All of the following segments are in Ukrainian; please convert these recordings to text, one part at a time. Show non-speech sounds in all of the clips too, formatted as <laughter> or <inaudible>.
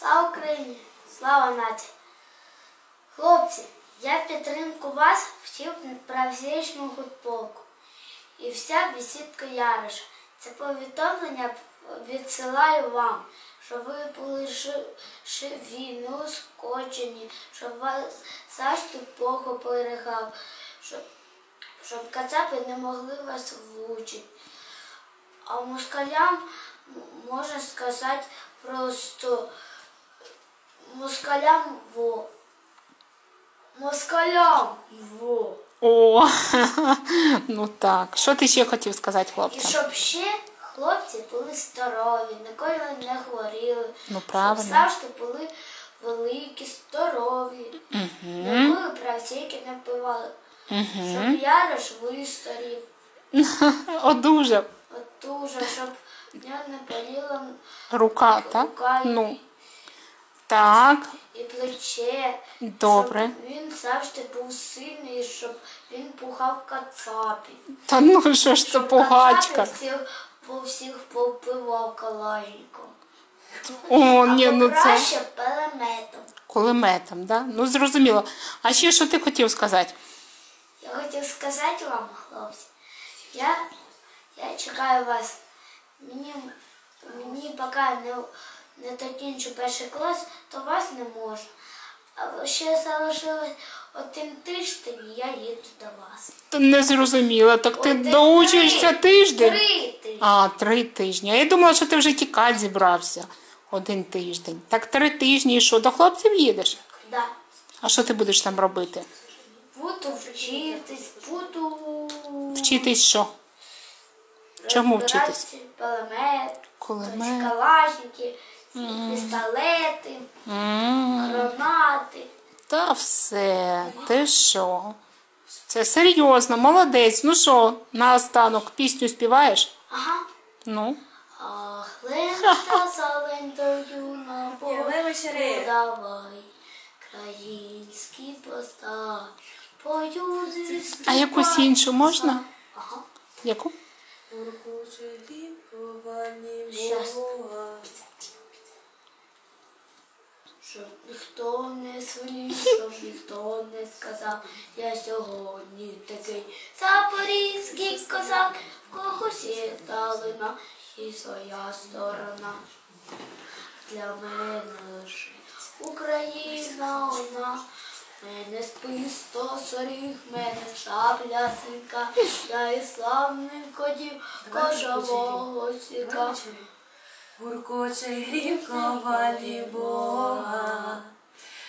Слава Україні! Слава нації! Хлопці, я підтримку вас вчив правзичну футболку. І вся бесідка Яриша. Це повідомлення відсилаю вам, щоб ви були жи- живі, не ускочені, щоб вас завжди Бог оберігав, щоб, щоб кацапи не могли вас влучити. А москалям можна сказати просто москалям во. Москалям во. О, <laughs> ну так. Що ти ще хотів сказати І хлопцям? щоб ще хлопці були здорові, ніколи не хворіли. Ну, правильно. Щоб завжди були великі, здорові. Ніколи правціки не вбивали. Щоб Ярош вистарів. <laughs> Одужав. От дуже, щоб нього не боліла Рука, так? рука і- Ну, так, і плече. добре. Щоб він завжди був сильний, щоб він пухав кацапів. Та ну <laughs> що ж це Щоб всіх, по всіх повбивав калашником. О, ні, Або ну це краще пелеметом. кулеметом, да? Ну зрозуміло. А ще що ти хотів сказати? Я хотів сказати вам, хлопці, я, я чекаю вас. Мені, мені поки не, не докінчу перший клас, то вас не можу. А ще залишилось один тиждень, і я їду до вас. Не зрозуміло. Так ти Один доучуєшся три- тиждень? Три тижні. А, три тижні. А я думала, що ти вже тікати зібрався. Один тиждень. Так три тижні і що, до хлопців їдеш? Да. А що ти будеш там робити? Буду вчитись, буду Вчитись що? Чому вчитись? розбиратися Кулемет. калашники, пістолети, гранати. Та все, ти що? Це серйозно, молодець. Ну що, наостанок пісню співаєш? Ага. Ну. Ах, лента за лентою на Лева Давай, країнські поста, поюди А якусь іншу можна? Ага. Яку? Щас. Щоб ніхто не свинів, щоб ніхто не сказав, я сьогодні такий запорізький козак, в когось є далина і своя сторона. Для мене лише Україна одна. Мене спис сто соріг, мене шабля сика, я і славний кодів кожового сіка. Гуркоче грібко валі Бога,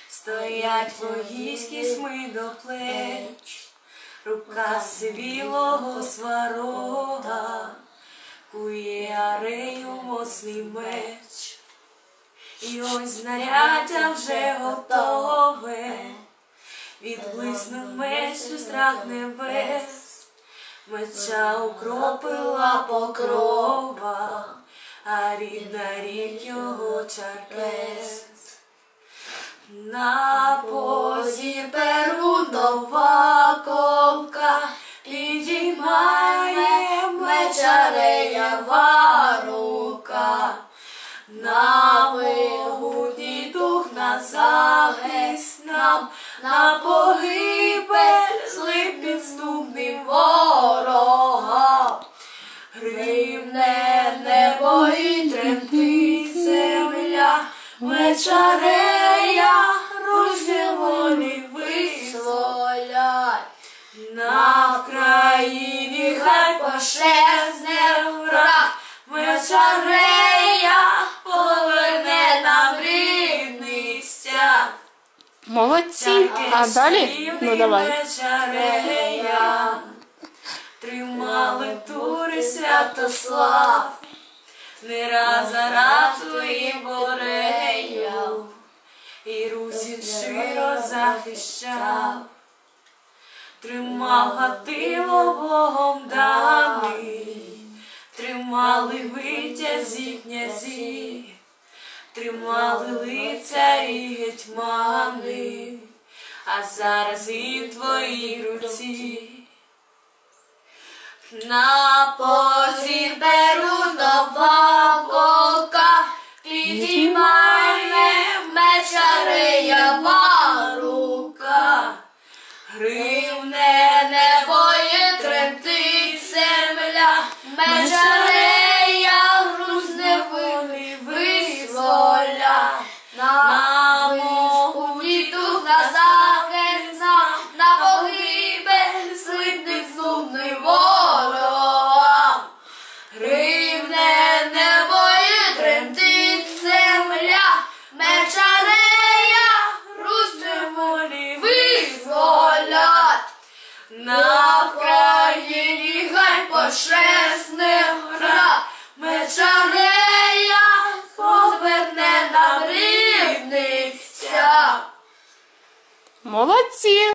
стоять вогійські сми до плеч, рука сивілого сварога, кує арею моцний меч. І ось знаряддя вже готове, відблиснув меч у страх небес, меча укропила покрова, а рідна рік його чаркес. На позі перу нова ковка, підіймає мечареєва рука. На вигуді дух на захист нам, на погибель Русь волі визволять. На Вкраїні хай пощезне враг, мечарея поверне нам рідний стяг. Молодці. А далі? Ну давай. Мечарея, тримали тури Святослав, не раз за раз твоїм борею, і Русін широ захищав, тримав гатило Богом даний, тримали витязі князі, тримали лицарі гетьмани, а зараз і в твоїй руці. На позір Kazan. Поверне нам рівниця. Молодці!